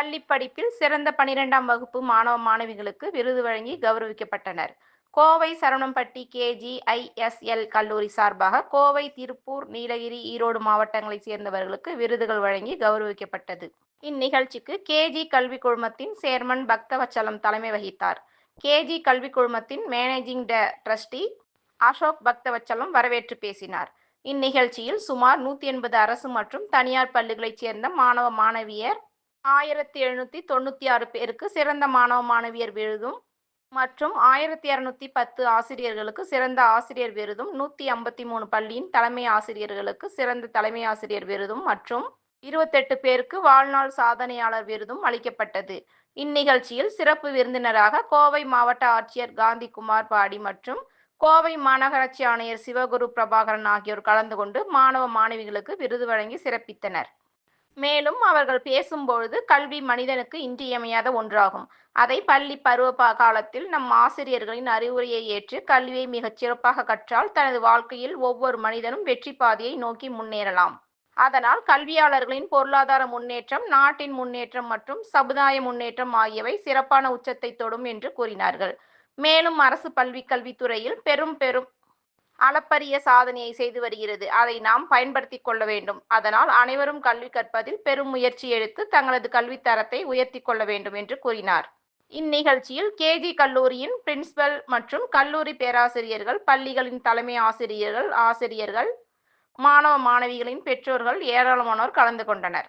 பள்ளி படிப்பில் சிறந்த பனிரெண்டாம் வகுப்பு மாணவ மாணவிகளுக்கு விருது வழங்கி கௌரவிக்கப்பட்டனர். கோவை சரவணம்பட்டி கேஜிஐஎஸ்எல் கல்லூரி சார்பாக கோவை திருப்பூர் நீலகிரி ஈரோடு மாவட்டங்களைச் சேர்ந்தவர்களுக்கு விருதுகள் வழங்கி கௌரவிக்கப்பட்டது. இந்நிகழ்ச்சிக்கு கேஜி கல்விக் குழுமத்தின் சேர்மன் பக்தவச்சலம் தலைமை வகித்தார். கேஜி கல்விக் குழுமத்தின் மேனேஜிங் ட ட்ரஸ்டி அசோக் பக்தவச்சலம் வரவேற்று பேசினார். இந்நிகழ்ச்சியில் சுமார் நூத்தி எண்பது அரசு மற்றும் தனியார் பள்ளிகளைச் சேர்ந்த மாணவ மாணவியர் ஆயிரத்தி எழுநூத்தி தொண்ணூத்தி ஆறு பேருக்கு சிறந்த மாணவ மாணவியர் விருதும் மற்றும் ஆயிரத்தி இரநூத்தி பத்து ஆசிரியர்களுக்கு சிறந்த ஆசிரியர் விருதும் நூத்தி ஐம்பத்தி மூணு பள்ளியின் தலைமை ஆசிரியர்களுக்கு சிறந்த தலைமை ஆசிரியர் விருதும் மற்றும் இருபத்தெட்டு பேருக்கு வாழ்நாள் சாதனையாளர் விருதும் அளிக்கப்பட்டது. இந்நிகழ்ச்சியில் சிறப்பு விருந்தினராக கோவை மாவட்ட ஆட்சியர் காந்தி குமார் பாடி மற்றும் கோவை மாநகராட்சி ஆணையர் சிவகுரு பிரபாகரன் ஆகியோர் கலந்து கொண்டு மாணவ மாணவிகளுக்கு விருது வழங்கி சிறப்பித்தனர். மேலும் அவர்கள் பேசும்பொழுது கல்வி மனிதனுக்கு இன்றியமையாத ஒன்றாகும். அதை பள்ளி பருவ காலத்தில் நம் ஆசிரியர்களின் அறிவுரையை ஏற்று கல்வியை மிகச் சிறப்பாக கற்றால் தனது வாழ்க்கையில் ஒவ்வொரு மனிதனும் வெற்றி பாதையை நோக்கி முன்னேறலாம். அதனால் கல்வியாளர்களின் பொருளாதார முன்னேற்றம் நாட்டின் முன்னேற்றம் மற்றும் சமுதாய முன்னேற்றம் ஆகியவை சிறப்பான உச்சத்தை தொடும் என்று கூறினார்கள். மேலும் அரசு பள்ளி கல்வித்துறையில் பெரும் பெரும் அளப்பரிய சாதனையை செய்து வருகிறது. அதை நாம் பயன்படுத்தி கொள்ள வேண்டும். அதனால் அனைவரும் கல்வி கற்பதில் பெரும் முயற்சி எடுத்து தங்களது கல்வித்தரத்தை உயர்த்தி கொள்ள வேண்டும் என்று கூறினார். இந்நிகழ்ச்சியில் கேஜி கல்லூரியின் பிரின்சிபல் மற்றும் கல்லூரி பேராசிரியர்கள் பள்ளிகளின் தலைமை ஆசிரியர்கள் ஆசிரியர்கள் மாணவ மாணவிகளின் பெற்றோர்கள் ஏராளமானோர் கலந்து கொண்டனர்.